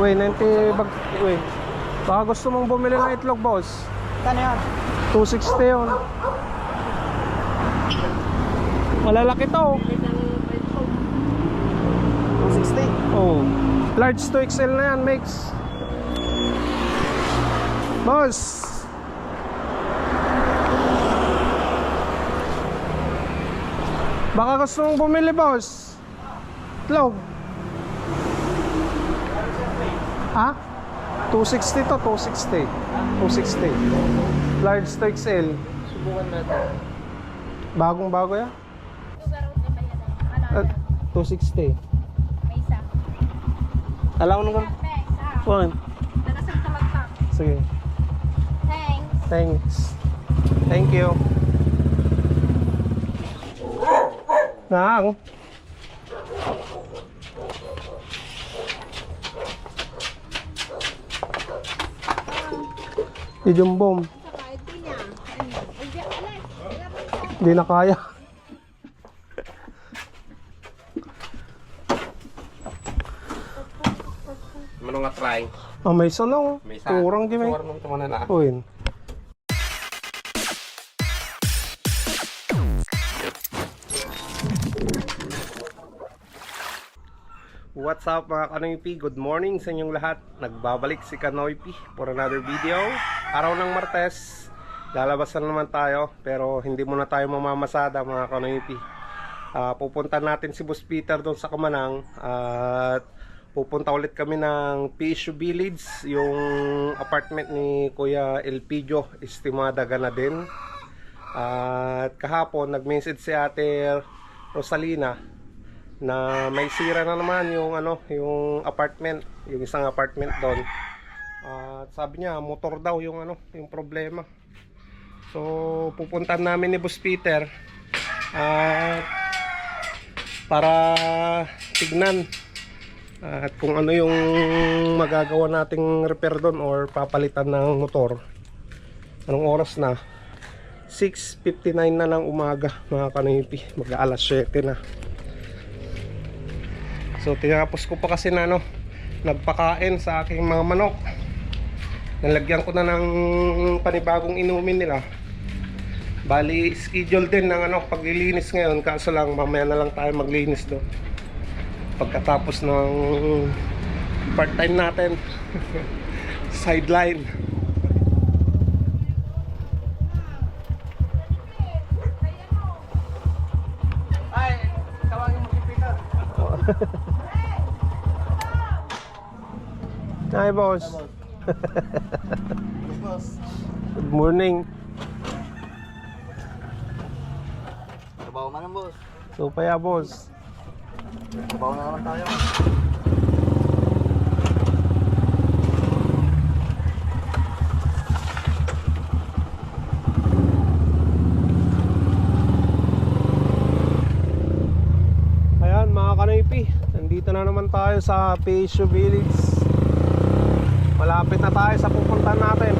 Uy, 90 bag... Uy. Baka gusto mong bumili ng itlog, boss. Kano yan? 260 yun. Malalaki to. 260. Oh. Large to XL na yan, mix. Boss. Baka gusto mong bumili, boss. Itlog. Ha? 260 to, 260. 260. Large to XL. Subukan natin. Bagong bago yan? Ano? Ah, 260. May isa. Alam. May isa. One. Sige. Thanks. Thanks. Thank you. Nang. Niya. Ano? Hindi, isa. Na kaya. Ano nga try? Ah, may sanong. May sa. Kurang di may. Suwar nung tumana na. Uy. What's up mga Kanoypi? Good morning sa inyong lahat. Nagbabalik si Kanoypi for another video. Araw ng Martes. Lalabas na naman tayo pero hindi muna tayo mamamasada mga Kanoypi. Ah, pupunta natin si Boss Peter doon sa Kamanang at pupunta ulit kami ng PSU Village yung apartment ni Kuya Elpidio Estimada na din at kahapon nag-message si ate Rosalina na may sira na naman yung ano yung apartment yung isang apartment doon at sabi niya motor daw yung ano yung problema. So pupuntahan namin ni Boss Peter. At para tignan at kung ano yung magagawa nating repair doon or papalitan ng motor. Anong oras na? 6.59 na ng umaga mga kanipi. Mag alas 7 na. So tinapos ko pa kasi na ano nagpakain sa aking mga manok nalagyan ko na ng panibagong inumin nila. Bali schedule din ng ano paglilinis ngayon. Kaso lang mamaya na lang tayo maglinis doon. Pagkatapos ng part time natin sideline. Ay, tawagin mo si Peter. hi boss. Boss, boss. Good morning Trabaho man ang boss. so paya boss Trabaho na naman tayo. Ayan mga kanipi, nandito na naman tayo sa PSU Village. Malapit na tayo sa pupunta natin.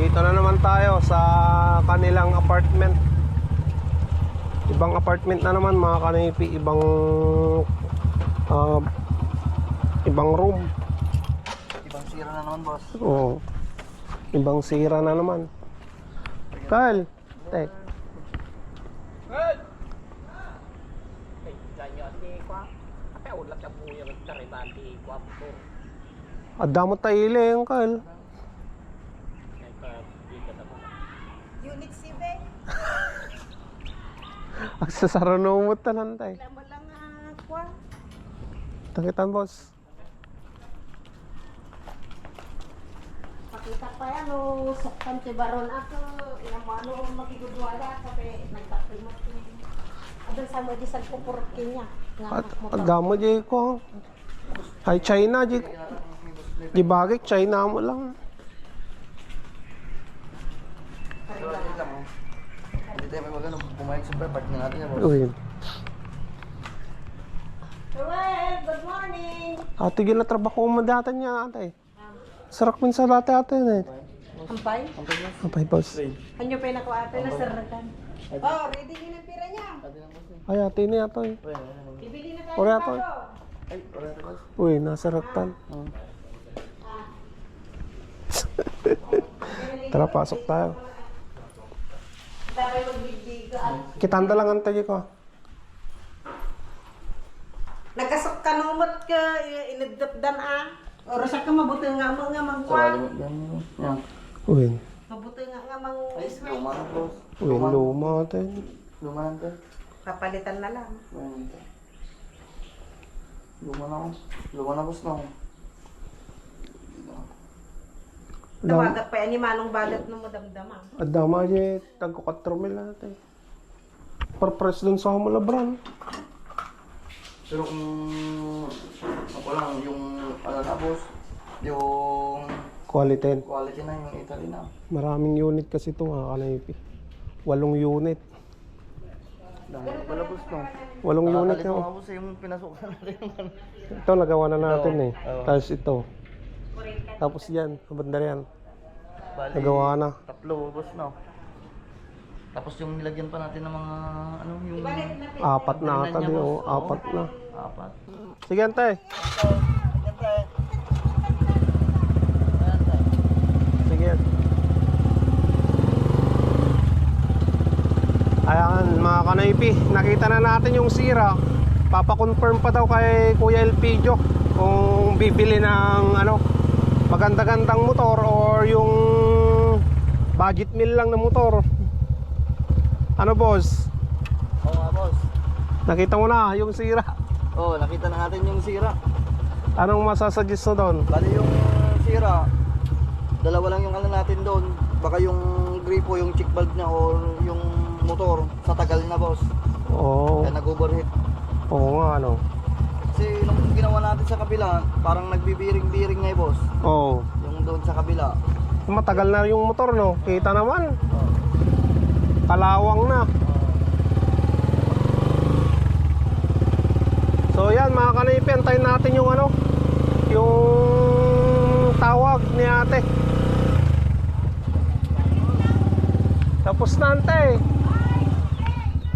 Dito na naman tayo sa kanilang apartment. Ibang apartment na naman mga kanipi, ibang ah, ibang room. Ibang sira na naman boss. Oo. Ibang sira na naman. Kyle, tek. Adamo tayo yung Kyle. Unit 7. Agsasarano mo tanan tay. Wala mo lang ah, kwa. Tangitan boss. Pakita pa yan o sa Pantibaron ako. Yung ano magigudwala kasi nagtakimat ko. Adon sa mo di sa kupurkin niya. At mo agamo di ko. Ay China di. Di bagay China mo lang. Hindi tayo may magano. Pumayag sa part na natin yan boss. Uy. Joel, good morning. Ate gina trabaho mo dati niya ate. Sarak min sa dati ate na. Ampay? Apay boss. Kanyo pa yung nakuha ate na sarakan. Oh, ready din ang pira niya. Ay, ate ni ato. Bibili na tayo Ore ato. Ay, wala boss. Uy, nasa raktan. Oo. Tara, pasok tayo. Kitanda lang ang tagi ko. Nagkasok ka numot ka, inidapdan ah. Oro sa ka mabuti nga mo nga. Yan. Uy, Mabuti nga nga mang Ay, luma na boss. uy, luma ate. Luma ate. Kapalitan na lang. Luma na ako. Luma na ako. Tawagat pa yan ni Manong Balat no madamdama. adama je, tagko 4 mil ate. Perpres dun sa Hamulabran. Pero kung ako lang, yung ano na boss, yung Quality. quality na yung Italy na. Maraming unit kasi ito mga kanaypi. Walong unit. Dami pala boss no. Walong unit Nakakalit mo yun. boss eh, yung pinasukan natin yung ano. Ito nagawa na natin eh. Oo. Tapos ito. Tapos yan, banda yan. Bali, Nagawa na. Tatlo boss no. Tapos yung nilagyan pa natin ng mga ano yung Apat na ata niya, di boss. o. Oo. Apat na. apat. Sige ante. Sige. Ayan mga kanaypi, nakita na natin yung sira. Papakonfirm pa daw kay Kuya Elpidio kung bibili ng ano maganda-gandang motor or yung budget meal lang na motor. Ano boss? Oo nga boss. Nakita mo na yung sira. Oo, nakita na natin yung sira. Anong masasuggest mo doon? Bali yung sira, dalawa lang yung ano natin doon. Baka yung gripo, yung check valve niya or yung motor sa tagal na boss. Oo. Kaya nag-overheat. Oo nga ano. Kasi nung ginawa natin sa kabila, parang nagbibiring-biring nga eh, boss. Oo. Yung doon sa kabila. Matagal na yung motor no. Kita naman. Kalawang na. So yan mga kanipi, antayin natin yung ano, yung tawag ni ate. Tapos na ante.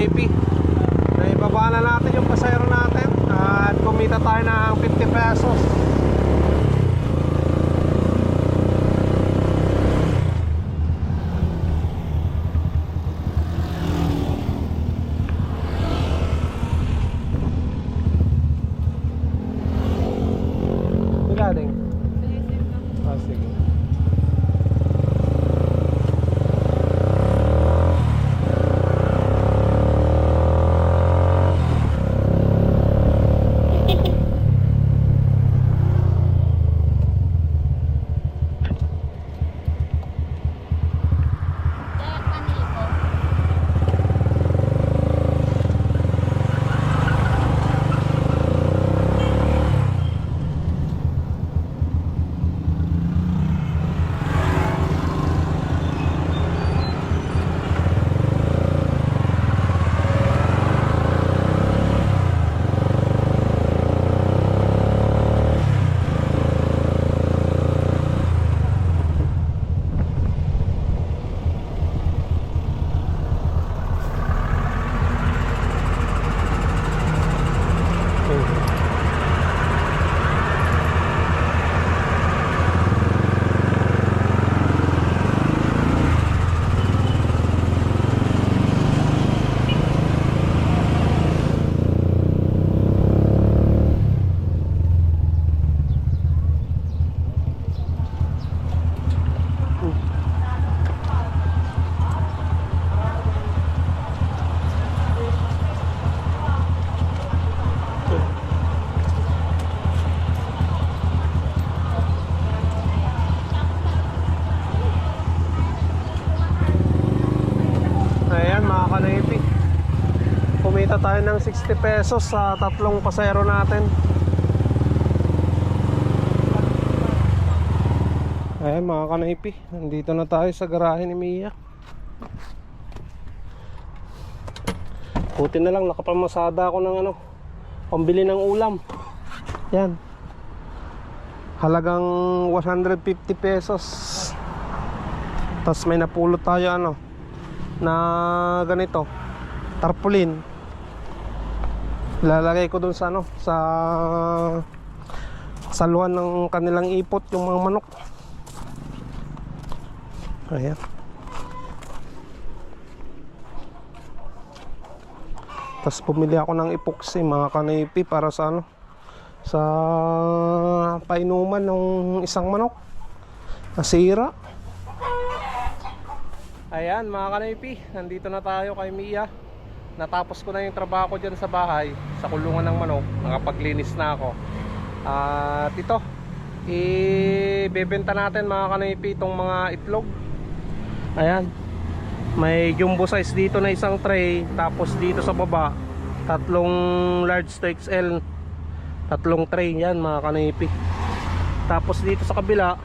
Ayan tayo ng 60 pesos sa tatlong pasero natin. Ayan mga kanaypi. Nandito na tayo sa garahe ni Mia. Buti na lang nakapamasada ako ng ano, pambili ng ulam. Yan. Halagang 150 pesos. Tapos may napulot tayo ano na ganito, tarpaulin. Lalagay ko dun sa ano, sa saluhan ng kanilang ipot yung mga manok. Ayan. Tapos pumili ako ng epoxy mga kanipi para sa ano sa painuman ng isang manok. Nasira. Ayan mga kanipi, nandito na tayo kay Mia. Natapos ko na yung trabaho ko dyan sa bahay, sa kulungan ng manok. Nakapaglinis na ako. At ito, ibebenta natin mga kanipi itong mga itlog. Ayan. May jumbo size dito na isang tray, tapos dito sa baba, tatlong large to XL, tatlong tray yan mga kanipi. Tapos dito sa kabila,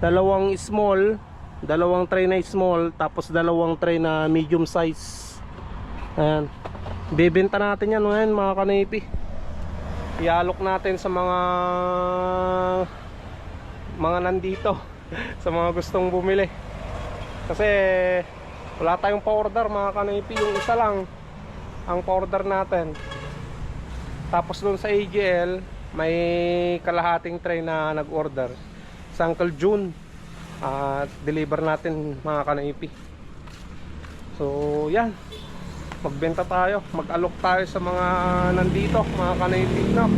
dalawang small, dalawang tray na small, tapos dalawang tray na medium size. Ayan. Bebenta natin yan ngayon mga kanipi. Ialok natin sa mga mga nandito, sa mga gustong bumili. Kasi wala tayong pa-order mga kanipi, yung isa lang ang pa-order natin. Tapos doon sa AGL, may kalahating tray na nag-order. Sa Uncle June, at deliver natin mga kanaipi. So, yan. Magbenta tayo, mag-alok tayo sa mga nandito, mga kanaipi na.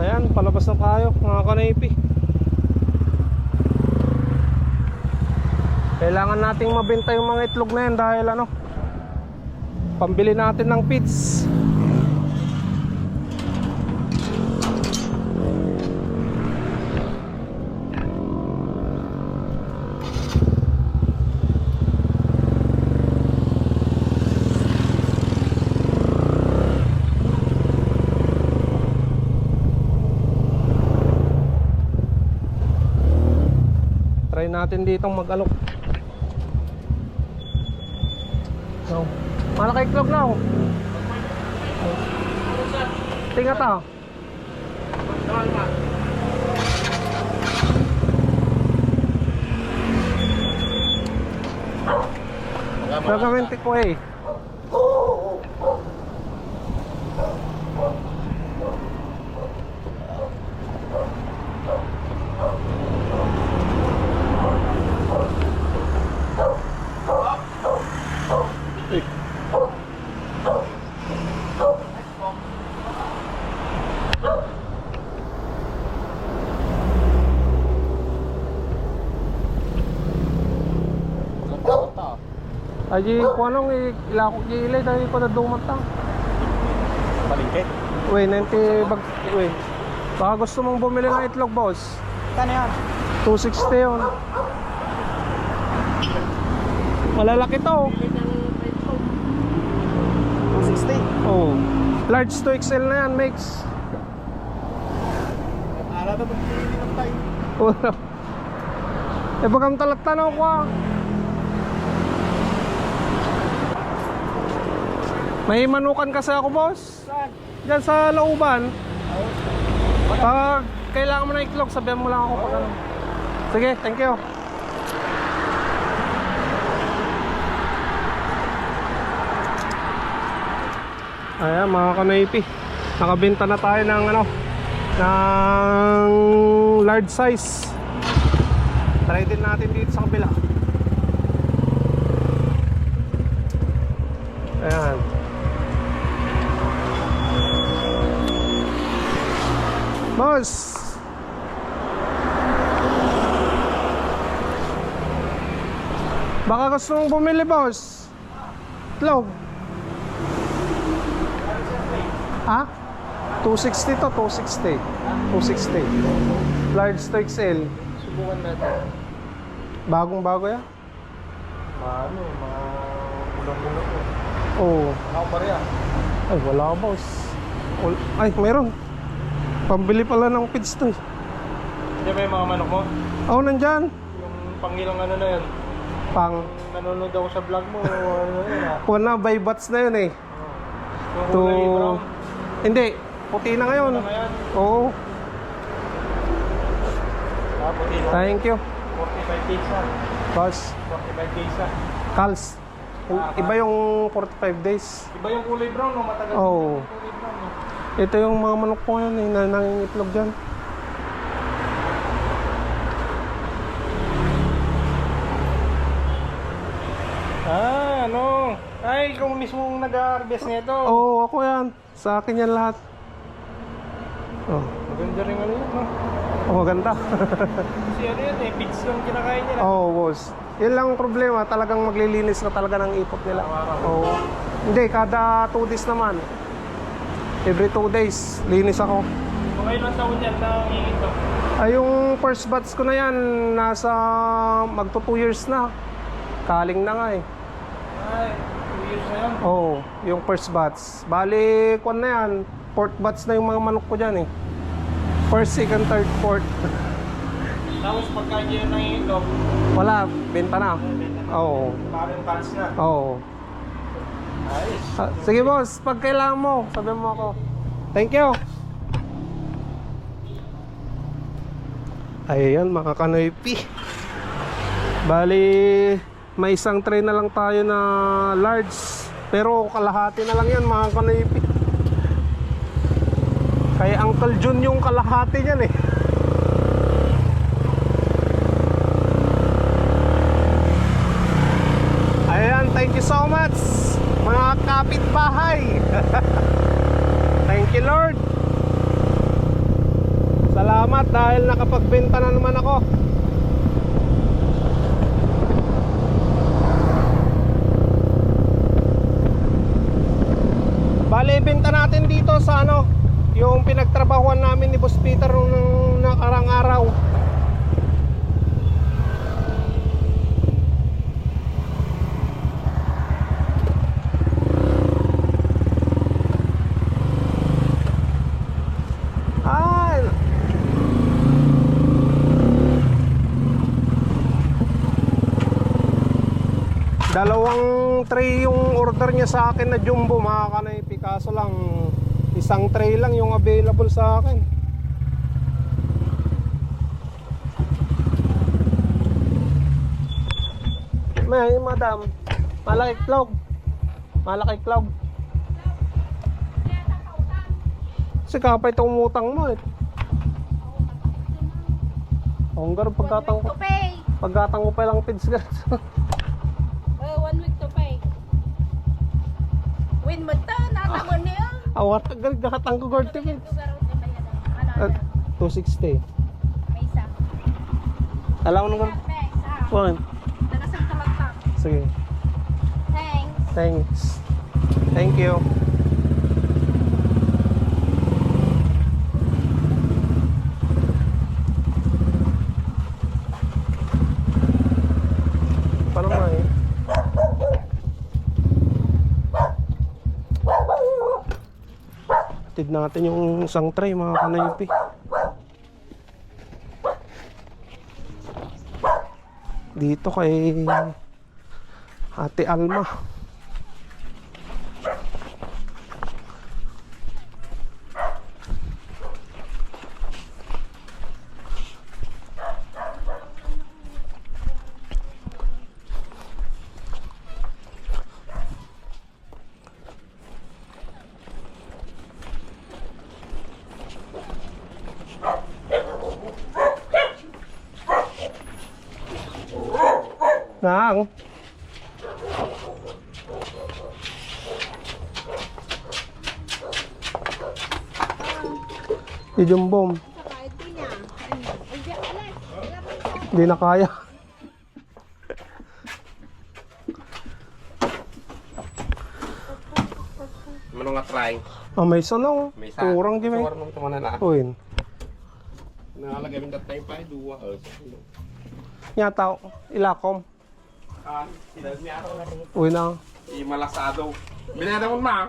Ayan, palabas na tayo, mga kanaipi. Kailangan nating mabenta yung mga itlog na yan dahil ano, pambili natin ng feeds. Try natin ditong mag-alok. So, malaki itlog na oh. Tinga ta. Gagawin ko eh. Aji ko anong ilakok di ilay dahil ko na dumata. Palingke. Uy, 90 bag. Uy. Baka gusto mong bumili ng itlog, boss. Kano yan? 260 yun. Malalaki to. 260. Oh. Large to XL na yan, mix. Ala na magpili ng tayo. Wala. Eh bagam talat tanaw ko ah. May manukan kasi ako boss. Saan? Diyan sa lauban. Pag kailangan mo ng itlog, sabihan mo lang ako pag ano. Sige, thank you. Ayan mga kanaypi. Nakabenta na tayo ng ano ng large size. Try din natin dito sa kabila. Boss! Baka gusto mong bumili, boss. Itlog. Ha? 260 to, 260. 260. Large to XL. Subukan natin. Bagong bago yan. Mga ano, mga ulang-ulang. Oo. Ako pa rin Ay, wala boss. Ay, meron. Pambili pala ng feeds to eh. Hindi ba yung mga manok mo? Oh, nandyan. Yung pangilang ano na yun? Pang, Nanonood ako sa vlog mo. ano na yun ah. na, by bats na yun eh. Yung To... kulay brown. Hindi, puti na ngayon. Ngayon? Oo, Ah, puti na. thank you. 45 days ah. Boss, 45 days ah. Kals. Iba yung 45 days. Iba yung kulay brown no? Matagal Oo. yung kulay brown. Ito yung mga manok ko ngayon eh, na nangingitlog dyan. Ah, ano? Ay, ikaw mismo nag-harvest nito. Oo, ako yan. Sa akin yan lahat. Oh, Maganda rin ano yun, no? oh maganda. Kasi ano yun eh, feeds lang kinakain nila. Oo, boss. Yan lang ang problema, talagang maglilinis ka talaga ng ipot nila. Oo. Hindi, kada 2 days naman. Every 2 days, linis ako. Mga ilang taon yan na ito. Ay, yung first batch ko na yan, nasa magto 2 years na. Kaling na nga eh. Ay, 2 years na yun. Oo, yung first batch. Bali, kwan na yan. Fourth batch na yung mga manok ko dyan eh. First, second, third, fourth. Tapos pagka yun ng ito, Wala, benta na. Oo. parang cans na. Oo. Ah, sige boss, pag kailangan mo, sabihin mo ako. Thank you. Ayan mga kanoypi. Bali, may isang tray na lang tayo na large. Pero kalahati na lang yan mga kanoypi. Kaya Uncle Jun yung kalahati niyan eh. Ayan, thank you so much kapitbahay. thank you Lord. Salamat dahil nakapagbenta na naman ako. Bale, benta natin dito sa ano, yung pinagtrabahuan namin ni Boss Peter nung nakarang araw. Ah, dalawang tray yung order niya sa akin na jumbo mga kanay Picasso lang isang tray lang yung available sa akin. May madam malaki clog. Malaki clog. Si kapay itong umutang mo eh. Honggar pagkatang pay. pagkatang ko pa lang pids awat ko guard tickets Lugar ko bayadan. Ano? At 260 May isa. alam mo naman talagtag. sige Thanks. thanks thank you paano nga eh Atid natin yung isang tray mga kanaypi dito kay Ate Alma Nang Yung bomb Hindi na kaya Ano nga try? Ah, may sanong May sa. Turang di may mo ito na. Uy Nakalagay mo dat tayo pa, duwa. Nyata Ilakom Uy na. Imalasado. Binada mo ma.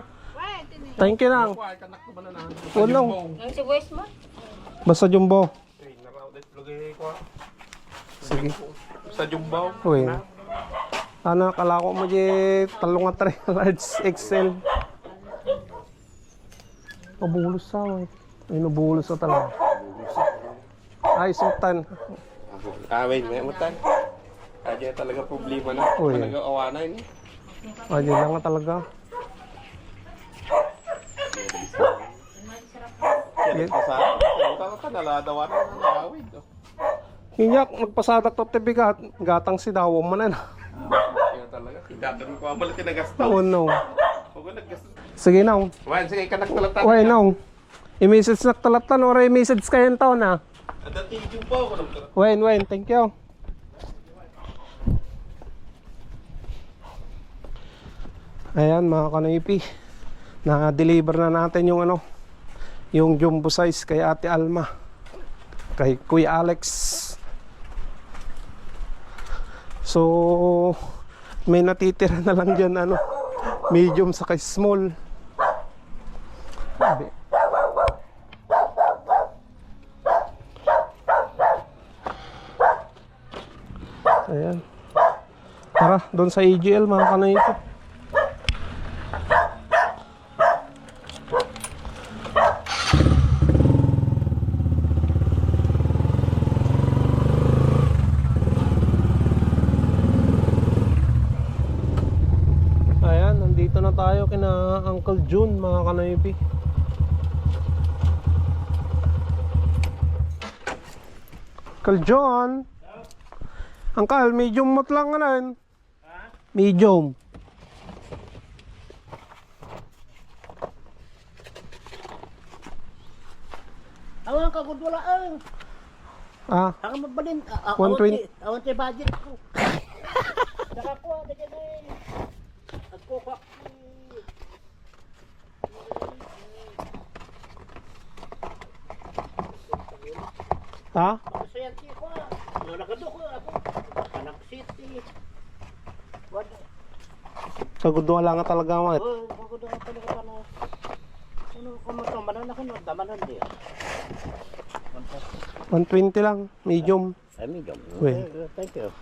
Thank you lang. Kuha, kanak ko ba na na? Unong. Ang si voice mo? Basta jumbo. Ko. Sige. Sa jumbaw. Uy. Ano, kala ko mo di talong at large XL. Pabulos sa eh. Ay, nabulos sa talaga. Ay, sultan. Ah, wait, may mutan. Kaya talaga problema na. Uy. Talaga awanay ni. Ay, yun lang nga talaga. Kaya sa Tama ka naladawan na nalawid. oh. Magpasadak to tibigat. Gatang si dawo mo na na. Kaya talaga. Datan ko ang balit tinagastaw. Oh no. Huwag ko naggastaw. Sige na. Wan, sige, kanak na lang tayo. Uy, no. I-message na talatan or i-message kayo taon na. Ang dati jumbaw ko nang Wayne, Wayne, thank you. Ayan mga kanipi. Na-deliver na natin yung ano, yung jumbo size kay Ate Alma. Kay Kuya Alex. So, may natitira na lang dyan ano, medium sa kay small. Sabi. Ayan. Tara, doon sa AGL mga kanaypo. Ayan, nandito na tayo kina Uncle June mga kanaypi. Uncle John. Angkal, medium mot lang nga na Medium. Awan ka kung wala ang. Ah, Ako magbalin. A- a- 120. Awan tayo budget ko. Nakakuha na dyan eh. Ako pa. Ha? Ako sa yan ko. Ano nakado ko ako. Anak City. Wala. Kagudwa lang talaga mo. Oh, ako doon pa nila na. Ano kumato manan ako no damanan di. 120 lang, medium. Ay medyo. Well. Thank you.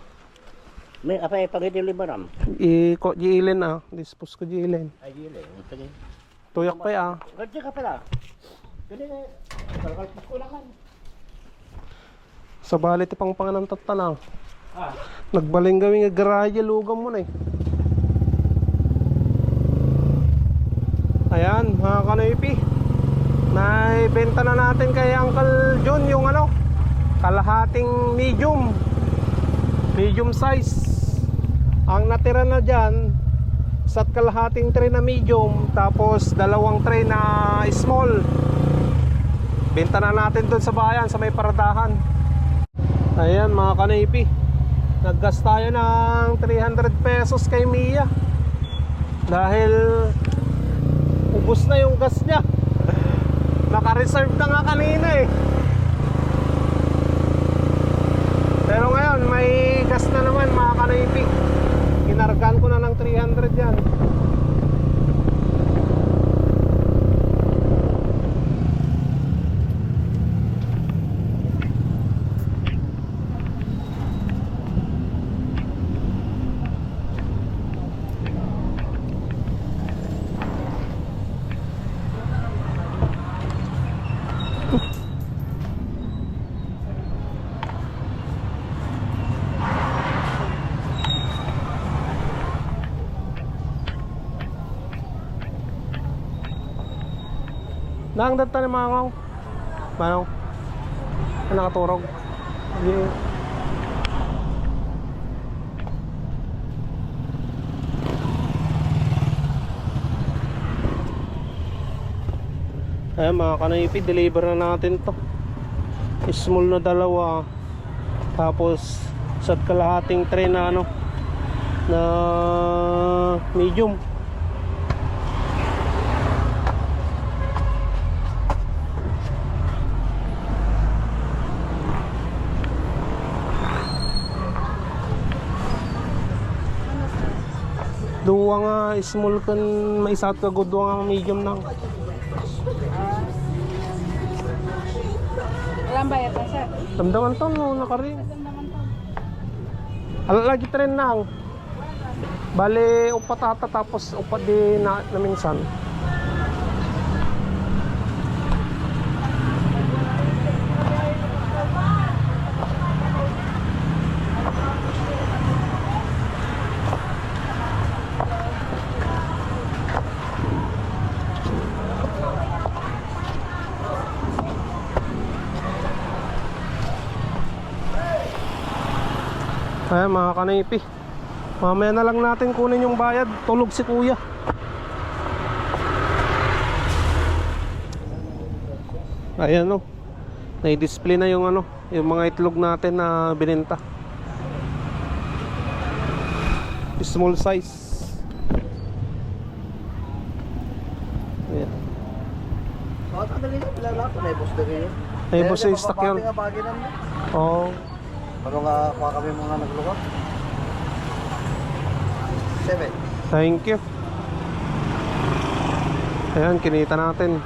May apa ay pag-deliveram? I ko jiilin ah, dispose ko jiilin. Ay eh. Sige. Tuyak pa ah. Gadya ka pala. Kasi na. Kalkal ko lang. Sa balit ipang panganan tatanaw. Ah. Nagbaling gawing nga garahe lugam mo na eh. Ayan, mga kanoypi. Naibenta na natin kay Uncle John yung ano, kalahating medium. Medium size. Ang natira na dyan, sa kalahating tray na medium, tapos dalawang tray na small. Benta na natin doon sa bayan, sa may paradahan. Ayan mga kanipi Naggas tayo ng 300 pesos kay Mia. Dahil Ubus na yung gas niya. Naka-reserve na nga kanina eh. Pero ngayon may gas na naman mga kanipi Kinargan ko na ng 300 yan Nang data ni mga ngaw Ano nakaturog. Hindi. Ayan mga kanipi Deliver na natin to. Small na dalawa. Tapos Sa kalahating tray na ano Na Medium Duwa nga small kan maisat ka good duwa nga medium nang. Walang bayad na sir. Damdaman to no nakarin. Alalagi tren nang. Bale upatata tapos upat di na, na minsan. Ayan mga kanipi. Mamaya na lang natin kunin yung bayad. Tulog si kuya. Ayan o. Nai-display na yung ano, yung mga itlog natin na binenta. Small size. Ayan. Bakit ang dali nila lahat? May boss na rin. Yung stock yun. namin. Oh. Pero nga, kuha kami mga naglukot. Seven. Thank you. Ayan, kinita natin.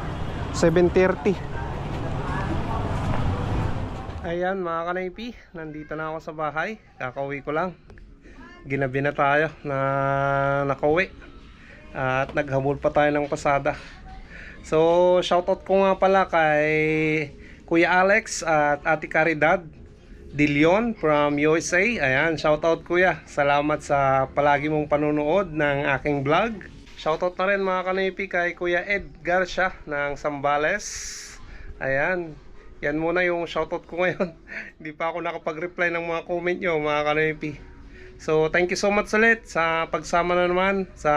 7.30. Ayan, mga kanaypi. Nandito na ako sa bahay. Kakauwi ko lang. Ginabi na tayo na nakauwi. At naghabol pa tayo ng pasada. So, shoutout ko nga pala kay Kuya Alex at Ate Caridad De Leon from USA. Ayan, shoutout kuya. Salamat sa palagi mong panonood ng aking vlog. Shoutout na rin mga kanipi kay Kuya Ed Garcia ng Sambales. Ayan, yan muna yung shoutout ko ngayon. Hindi pa ako nakapag-reply ng mga comment nyo mga kanipi. So, thank you so much ulit sa pagsama na naman sa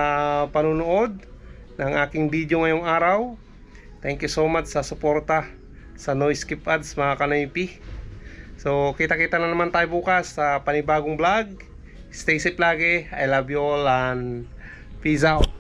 panonood ng aking video ngayong araw. Thank you so much sa suporta sa Noise Skip Ads mga kanipi. So, kita-kita na naman tayo bukas sa panibagong vlog. Stay safe lagi. I love you all and peace out.